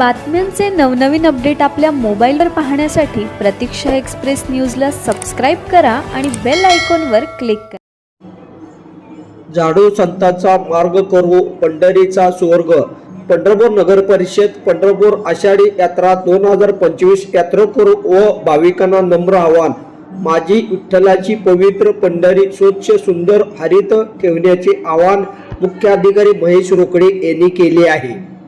बातम्यांचे नवनवीन अपडेट आपल्या मोबाईलवर पाहण्यासाठी प्रतीक्षा एक्सप्रेस न्यूजला सबस्क्राईब करा आणि बेल आयकॉनवर क्लिक करा. झाडू संतांचा मार्ग करू पंढरीचा स्वर्ग. पंढरपूर नगर परिषद पंढरपूर आषाढी यात्रा दोन हजार पंचवीस यात्रेकरू व भाविकांना नम्र आव्हान. माझी विठ्ठलाची पवित्र पंढरी स्वच्छ सुंदर हरित ठेवण्याचे आवाहन मुख्याधिकारी महेश रोकडे यांनी केले आहे.